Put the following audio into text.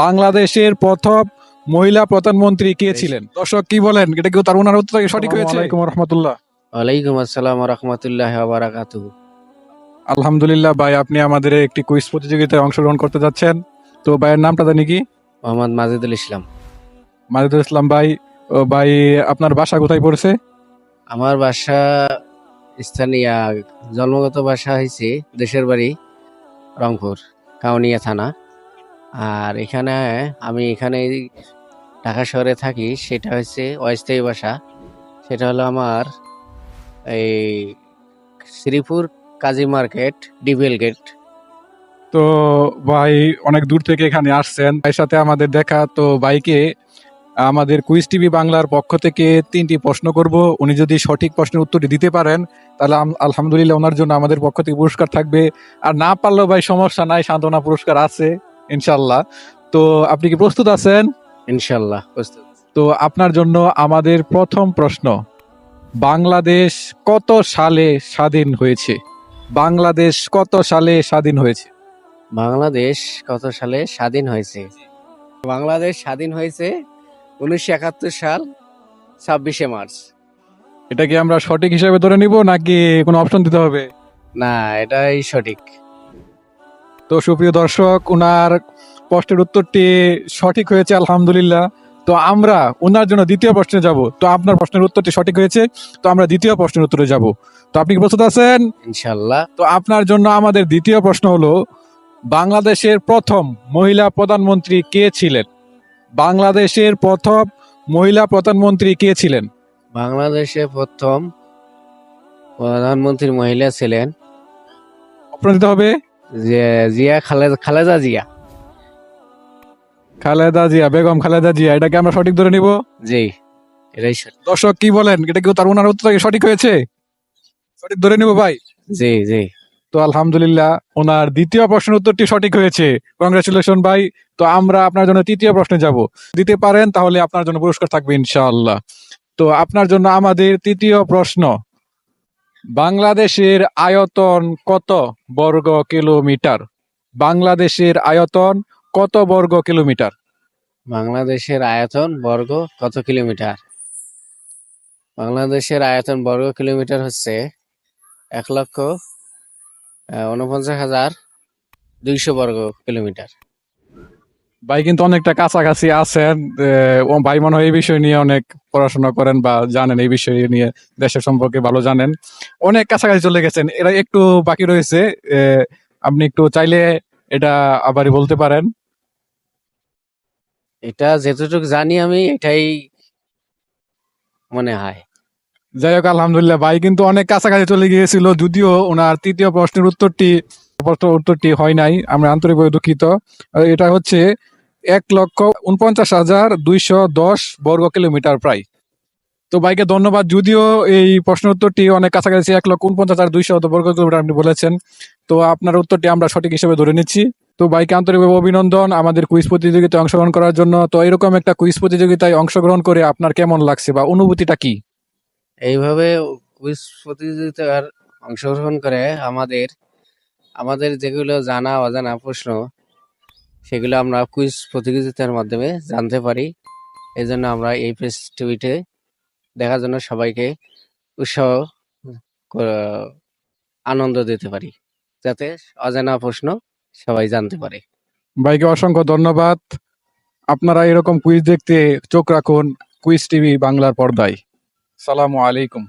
বাংলাদেশের প্রথম মহিলা প্রধানমন্ত্রী কে ছিলেন? দর্শক কি বলেন? এটা কি তার ওনার উত্তর কি সঠিক হয়েছে? রহমতুল্লাহ। ওয়ালাইকুম আসসালাম রহমতুল্লাহ বারাকাতু আলহামদুলিল্লাহ ভাই আপনি আমাদের একটি কুইজ প্রতিযোগিতায় অংশগ্রহণ করতে যাচ্ছেন। তো ভাইয়ের নামটা জানি কি? মোহাম্মদ মাজিদুল ইসলাম। মাজিদুল ইসলাম ভাই ও ভাই আপনার বাসা কোথায় পড়েছে? আমার বাসা স্থানীয় জন্মগত বাসা হয়েছে দেশের বাড়ি রংপুর কাউনিয়া থানা। আর এখানে আমি এখানে ঢাকা শহরে থাকি, সেটা হচ্ছে অস্থায়ী বাসা। সেটা হলো আমার এই শ্রীপুর কাজী মার্কেট ডিভেল গেট। তো ভাই অনেক দূর থেকে এখানে আসছেন। ভাইয়ের সাথে আমাদের দেখা, তো ভাইকে আমাদের কুইজ টিভি বাংলার পক্ষ থেকে তিনটি প্রশ্ন করব। উনি যদি সঠিক প্রশ্নের উত্তরটি দিতে পারেন, তাহলে আলহামদুলিল্লাহ ওনার জন্য আমাদের পক্ষ থেকে পুরস্কার থাকবে। আর না পারলেও ভাই সমস্যা নাই, সান্ত্বনা পুরস্কার আছে। ইনশাল্লাহ। তো আপনি কি প্রস্তুত আছেন? ইনশাল্লাহ প্রস্তুত। তো আপনার জন্য আমাদের প্রথম প্রশ্ন বাংলাদেশ কত সালে স্বাধীন হয়েছে? বাংলাদেশ কত সালে স্বাধীন হয়েছে? বাংলাদেশ কত সালে স্বাধীন হয়েছে? বাংলাদেশ স্বাধীন হয়েছে উনিশশো একাত্তর সাল ছাব্বিশে মার্চ। এটা কি আমরা সঠিক হিসাবে ধরে নিব নাকি কোনো অপশন দিতে হবে? না এটাই সঠিক। তো সুপ্রিয় দর্শক ওনার প্রশ্নের উত্তরটি সঠিক হয়েছে আলহামদুলিল্লাহ। তো আমরা ওনার জন্য দ্বিতীয় প্রশ্নে যাব। তো আপনার প্রশ্নের উত্তরটি সঠিক হয়েছে তো আমরা দ্বিতীয় প্রশ্নের উত্তরে যাব। তো আপনি কি প্রস্তুত আছেন? ইনশাল্লাহ তো আপনার জন্য আমাদের দ্বিতীয় প্রশ্ন হলো বাংলাদেশের প্রথম মহিলা প্রধানমন্ত্রী কে ছিলেন? বাংলাদেশের প্রথম মহিলা প্রধানমন্ত্রী কে ছিলেন? বাংলাদেশে প্রথম প্রধানমন্ত্রী মহিলা ছিলেন অপশন হবে। জিয়া খালেদা খালেদা জিয়া। খালেদা জিয়া বেগম খালেদা জিয়া এটাকে আমরা সঠিক ধরে নিব? জি এটাই দর্শক কি বলেন? এটা কি তার ওনার উত্তর সঠিক হয়েছে? সঠিক ধরে নিব ভাই। জি জি। তো আলহামদুলিল্লাহ ওনার দ্বিতীয় প্রশ্নের উত্তরটি সঠিক হয়েছে। কংগ্রেচুলেশন ভাই। তো আমরা আপনার জন্য তৃতীয় প্রশ্নে যাব। দিতে পারেন তাহলে আপনার জন্য পুরস্কার থাকবে ইনশাআল্লাহ। তো আপনার জন্য আমাদের তৃতীয় প্রশ্ন। বাংলাদেশের আয়তন কত বর্গ কিলোমিটার? বাংলাদেশের আয়তন কত বর্গ কিলোমিটার? বাংলাদেশের আয়তন বর্গ কত কিলোমিটার? বাংলাদেশের আয়তন বর্গ কিলোমিটার হচ্ছে এক লক্ষ উনপঞ্চাশ হাজার দুইশো বর্গ কিলোমিটার। ভাই কিন্তু অনেকটা কাছাকাছি আছেন ভাই মনে হয় এই বিষয় নিয়ে অনেক পড়াশোনা করেন বা জানেন এই বিষয় নিয়ে দেশের সম্পর্কে ভালো জানেন। অনেক কাছাকাছি চলে গেছেন। এরা একটু বাকি রয়েছে আপনি একটু চাইলে এটা আবারই বলতে পারেন। এটা যেতটুকু জানি আমি এটাই মনে হয়। যাই হোক আলহামদুলিল্লাহ ভাই কিন্তু অনেক কাছাকাছি চলে গিয়েছিল যদিও ওনার তৃতীয় প্রশ্নের উত্তরটি প্রশ্ন উত্তরটি হয় নাই আমরা আন্তরিকভাবে দুঃখিত। এটা হচ্ছে এক লক্ষ উনপঞ্চাশ হাজার দুইশো দশ বর্গ কিলোমিটার প্রায়। তো ভাইকে ধন্যবাদ, যদিও এই প্রশ্ন উত্তরটি অনেক কাছাকাছি, এক লক্ষ উনপঞ্চাশ হাজার দুইশো বর্গ কিলোমিটার আপনি বলেছেন। তো আপনার উত্তরটি আমরা সঠিক হিসেবে ধরে নিচ্ছি। তো ভাইকে আন্তরিকভাবে অভিনন্দন আমাদের কুইজ প্রতিযোগিতায় অংশগ্রহণ করার জন্য। তো এরকম একটা কুইজ প্রতিযোগিতায় অংশগ্রহণ করে আপনার কেমন লাগছে বা অনুভূতিটা কি? এইভাবে কুইজ প্রতিযোগিতার অংশগ্রহণ করে আমাদের আমাদের যেগুলো জানা অজানা প্রশ্ন সেগুলো আমরা কুইজ প্রতিযোগিতার মাধ্যমে জানতে পারি। এই জন্য আমরা এই টিভিতে দেখার জন্য সবাইকে উৎসাহ আনন্দ দিতে পারি। যাতে অজানা প্রশ্ন সবাই জানতে পারে। ভাইকে অসংখ্য ধন্যবাদ। আপনারা এরকম কুইজ দেখতে চোখ রাখুন। কুইজ টিভি বাংলার পর্দায়। সালামু আলাইকুম।